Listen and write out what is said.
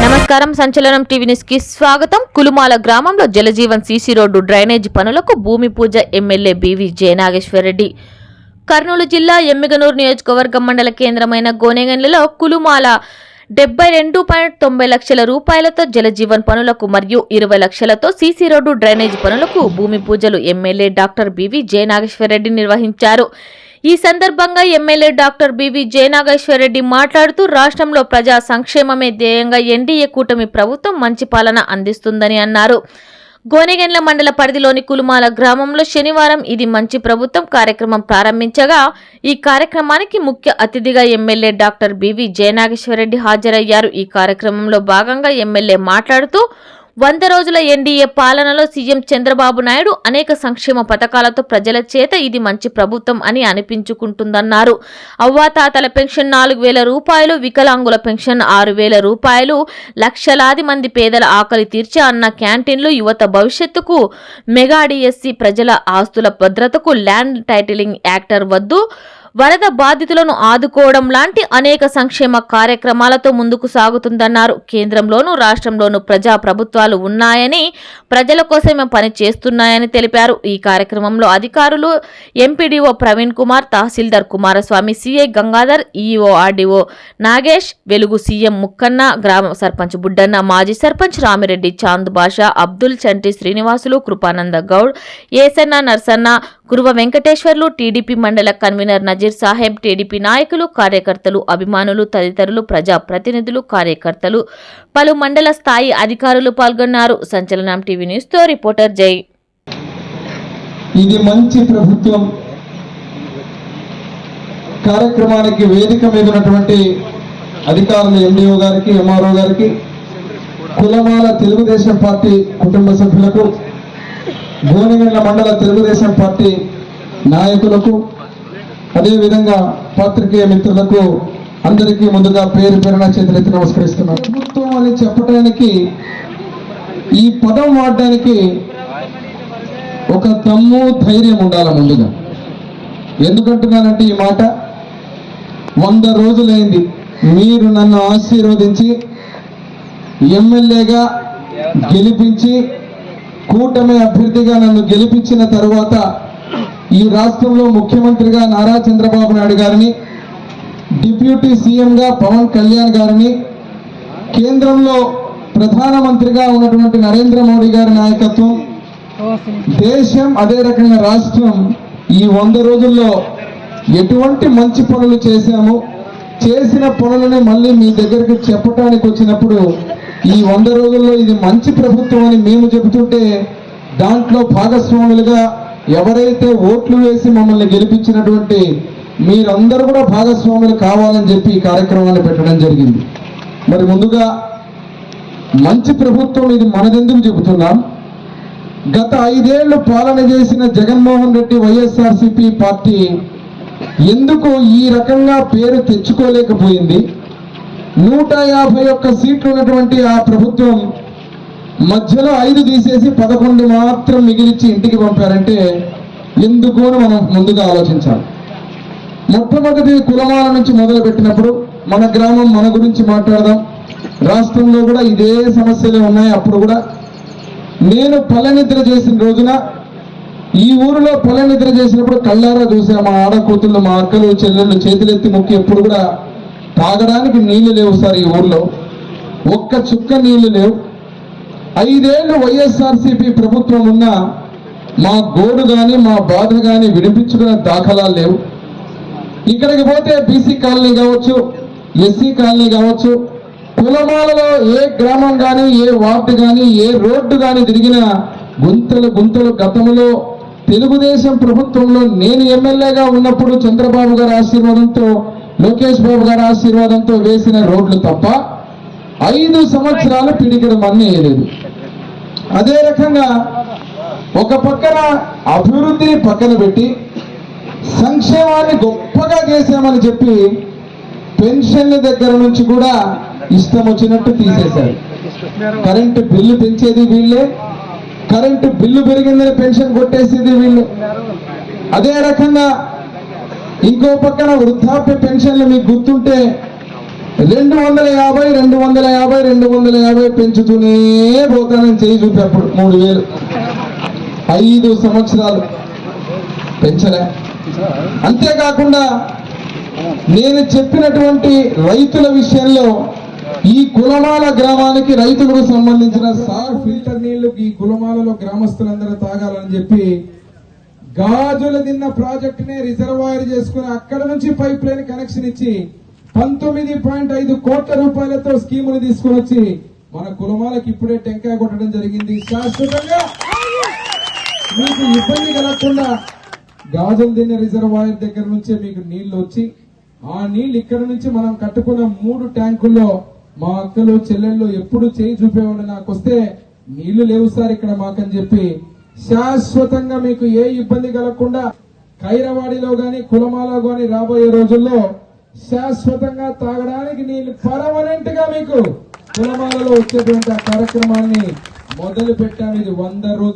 నమస్కారం సంచలనం టీవీ న్యూస్కి స్వాగతం. కులుమాల గ్రామంలో జలజీవన్ సీసీ రోడ్డు డ్రైనేజీ పనులకు భూమి పూజ ఎమ్మెల్యే బివి జయనాగేశ్వరరెడ్డి కర్నూలు జిల్లా ఎమ్మిగనూరు నియోజకవర్గం మండల కేంద్రమైన గోనెగన్లలో కులుమాల డెబ్బై రెండు పాయింట్ తొంభై లక్షల రూపాయలతో జలజీవన్ పనులకు మరియు ఇరవై లక్షలతో సీసీ రోడ్డు డ్రైనేజీ పనులకు భూమి పూజలు ఎమ్మెల్యే డాక్టర్ బివి జయనాగేశ్వరరెడ్డి నిర్వహించారు. ఈ సందర్భంగా ఎమ్మెల్యే డాక్టర్ బివి జయనాగేశ్వరరెడ్డి మాట్లాడుతూ రాష్ట్రంలో ప్రజా సంక్షేమమే ధ్యేయంగా ఎన్డీఏ కూటమి ప్రభుత్వం మంచి పాలన అందిస్తుందని అన్నారు. గోనెగెండ్ల మండల పరిధిలోని కులుమాల గ్రామంలో శనివారం ఇది మంచి ప్రభుత్వం కార్యక్రమం ప్రారంభించగా ఈ కార్యక్రమానికి ముఖ్య అతిథిగా ఎమ్మెల్యే డాక్టర్ బివి జయనాగేశ్వరరెడ్డి హాజరయ్యారు. ఈ కార్యక్రమంలో భాగంగా ఎమ్మెల్యే మాట్లాడుతూ వంద రోజుల ఎన్డీఏ పాలనలో సీఎం చంద్రబాబు నాయుడు అనేక సంక్షేమ పథకాలతో ప్రజల చేత ఇది మంచి ప్రభుత్వం అని అనిపించుకుంటుందన్నారు. అవ్వాతాతల పెన్షన్ నాలుగు వేల రూపాయలు వికలాంగుల పెన్షన్ ఆరు వేల రూపాయలు లక్షలాది మంది పేదల ఆకలి తీర్చే అన్న క్యాంటీన్లు యువత భవిష్యత్తుకు మెగా డిఎస్సి ప్రజల ఆస్తుల భద్రతకు ల్యాండ్ టైటిలింగ్ యాక్టర్ వద్దు. వరద బాధితులను ఆదుకోవడం లాంటి అనేక సంక్షేమ కార్యక్రమాలతో ముందుకు సాగుతుందన్నారు. కేంద్రంలోనూ రాష్ట్రంలోనూ ప్రజా ప్రభుత్వాలు ఉన్నాయని ప్రజల కోసమే పని చేస్తున్నాయని తెలిపారు. ఈ కార్యక్రమంలో అధికారులు MPDO Praveen Kumar tahsildar Kumaraswamy CI Gangadhar EO RDO Nagesh Velugu CM Mukkanna గ్రామ సర్పంచ్ బుడ్డన్న మాజీ sarpanch Ramireddy Chand Basha Abdul Chanti Srinivasulu Krupananda Goud Yesanna Narsanna Kuruva Venkateswarlu TDP mandal convener Nazeer Saheb TDP నాయకులు కార్యకర్తలు అభిమానులు తదితరులు ప్రజా ప్రతినిధులు కార్యకర్తలు పలు మండల స్థాయి అధికారులు పాల్గొన్నారు. సంచలనం టీవీ న్యూస్తో రిపోర్టర్ జై. ఇది మంచి ప్రభుత్వం. కార్యక్రమానికి వేదిక మీద ఉన్నటువంటి అధికారులు ఎండిఓ గారికి ఎంఆర్ఓ గారికి కులమాల తెలుగుదేశం పార్టీ కుటుంబ సభ్యులకు భువనగండ్ల మండల తెలుగుదేశం పార్టీ నాయకులకు అదేవిధంగా పాత్రికేయ మిత్రులకు అందరికీ ముందుగా పేరు పేరున చేతులెత్తి నమస్కరిస్తున్నాను. ప్రభుత్వం అని చెప్పడానికి ఈ పదం వాడడానికి ఒక దమ్ము ధైర్యం ఉండాలి ముందుగా. ఎందుకంటున్నానంటే ఈ మాట వంద రోజులైంది. మీరు నన్ను ఆశీర్వదించి ఎమ్మెల్యేగా గెలిపించి కూటమి అభ్యర్థిగా నన్ను గెలిపించిన తర్వాత ఈ రాష్ట్రంలో ముఖ్యమంత్రిగా నారా చంద్రబాబు నాయుడు గారిని డిప్యూటీ సీఎంగా పవన్ కళ్యాణ్ గారిని కేంద్రంలో ప్రధానమంత్రిగా ఉన్నటువంటి నరేంద్ర మోడీ గారి నాయకత్వం దేశం అదే రకంగా రాష్ట్రం ఈ వంద రోజుల్లో ఎటువంటి మంచి పనులు చేశాము చేసిన పనులని మళ్ళీ మీ దగ్గరికి చెప్పడానికి వచ్చినప్పుడు ఈ వంద రోజుల్లో ఇది మంచి ప్రభుత్వం అని మేము చెబుతుంటే దాంట్లో భాగస్వాములుగా ఎవరైతే ఓట్లు వేసి మమ్మల్ని గెలిపించినటువంటి మీరందరూ కూడా భాగస్వాములు కావాలని చెప్పి ఈ కార్యక్రమాన్ని పెట్టడం జరిగింది. మరి ముందుగా మంచి ప్రభుత్వం ఇది మనదెందుకు చెబుతున్నాం? గత ఐదేళ్ళు పాలన చేసిన జగన్మోహన్ రెడ్డి వైఎస్ఆర్సిపి పార్టీ ఎందుకు ఈ రకంగా పేరు తెచ్చుకోలేకపోయింది? నూట యాభై ఒక్క సీట్లు ఉన్నటువంటి ఆ ప్రభుత్వం మధ్యలో ఐదు తీసేసి పదకొండు మాత్రం మిగిలిచ్చి ఇంటికి పంపారంటే ఎందుకు అని మనం ముందుగా ఆలోచించాలి. మొట్టమొదటి కులమాల నుంచి మొదలు పెట్టినప్పుడు మన గ్రామం మన గురించి మాట్లాడదాం. రాష్ట్రంలో కూడా ఇదే సమస్యలే ఉన్నాయి. అప్పుడు కూడా నేను పల్లెనిద్ర చేసిన రోజున ఈ ఊరిలో పల్లెనిద్ర చేసినప్పుడు కళ్ళారా చూసా. మా ఆడకూతుళ్ళు మా అక్కలు చెల్లెళ్ళు చేతులెత్తి మొక్కి ఎప్పుడు కూడా తాగడానికి నీళ్ళు లేవు సార్ ఈ ఊర్లో. ఒక్క చుక్క నీళ్ళు లేవు. ఐదేళ్ళు వైఎస్ఆర్సీపీ ప్రభుత్వం ఉన్నా మా గోడు కానీ మా బాధ కానీ వినిపించుకునే దాఖలాలు లేవు. ఇక్కడికి పోతే బీసీ కాలనీ కావచ్చు ఎస్సీ కాలనీ కావచ్చు కులమాలలో ఏ గ్రామం కానీ ఏ వార్డు కానీ ఏ రోడ్డు కానీ తిరిగినా గుంతలు గుంతలు గతంలో తెలుగుదేశం ప్రభుత్వంలో నేను ఎమ్మెల్యేగా ఉన్నప్పుడు చంద్రబాబు గారి ఆశీర్వాదంతో లోకేష్ బాబు గారి ఆశీర్వాదంతో వేసిన రోడ్లు తప్ప ఐదు సంవత్సరాలు పిడికిడ అన్నీ వేయలేదు అదే రకంగా ఒక పక్కన అభివృద్ధిని పక్కన పెట్టి సంక్షేమాన్ని గొప్పగా చేశామని చెప్పి పెన్షన్ల దగ్గర నుంచి కూడా ఇష్టం వచ్చినట్టు తీసేశారు. కరెంటు బిల్లు పెంచేది వీళ్ళే కరెంటు బిల్లు పెరిగిందని పెన్షన్ కొట్టేసేది వీళ్ళు. అదే రకంగా ఇంకో పక్కన వృద్ధాప్య పెన్షన్లు మీకు గుర్తుంటే రెండు వందల యాభై రెండు వందల యాభై రెండు వందల యాభై పెంచుతూనే పోతానని చేయి చూపినప్పుడు మూడు వేలు. ఐదు సంవత్సరాలు పెంచలే. అంతేకాకుండా నేను చెప్పినటువంటి రైతుల విషయంలో ఈ కులమాల గ్రామానికి రైతులకు సంబంధించిన సార్ ఫిల్టర్ నీళ్ళు ఈ కులమాలలో గ్రామస్తులందరూ తాగాలని చెప్పి గాజుల దిన్న ప్రాజెక్టునే రిజర్వాయర్ చేసుకుని అక్కడ నుంచి పైప్ లైన్ కనెక్షన్ ఇచ్చి పంతొమ్మిది పాయింట్ ఐదు కోట్ల రూపాయలతో స్కీముని తీసుకుని వచ్చి మన కులమాలకు ఇప్పుడే టెంకాయ కొట్టడం జరిగింది. శాశ్వతంగా మీకు ఇబ్బంది కలగకుండా గాజులు తిన్న రిజర్వాయర్ దగ్గర నుంచే మీకు నీళ్ళు వచ్చి ఆ నీళ్ళు ఇక్కడ నుంచి మనం కట్టుకున్న మూడు ట్యాంకుల్లో మా అక్కలు చెల్లెళ్ళు ఎప్పుడు చేయి చూపేవాళ్ళు నాకు వస్తే నీళ్ళు లేవు సార్ ఇక్కడ మాకని చెప్పి శాశ్వతంగా మీకు ఏ ఇబ్బంది కలగకుండా ఖైరవాడిలో గాని కులమాలో గాని రాబోయే రోజుల్లో శాశ్వతంగా తాగడానికి నీళ్ళు పర్మనెంట్గా మీకు కులమాలలో వచ్చేటువంటి ఆ కార్యక్రమాన్ని మొదలు పెట్టాము ఇది వంద రోజులు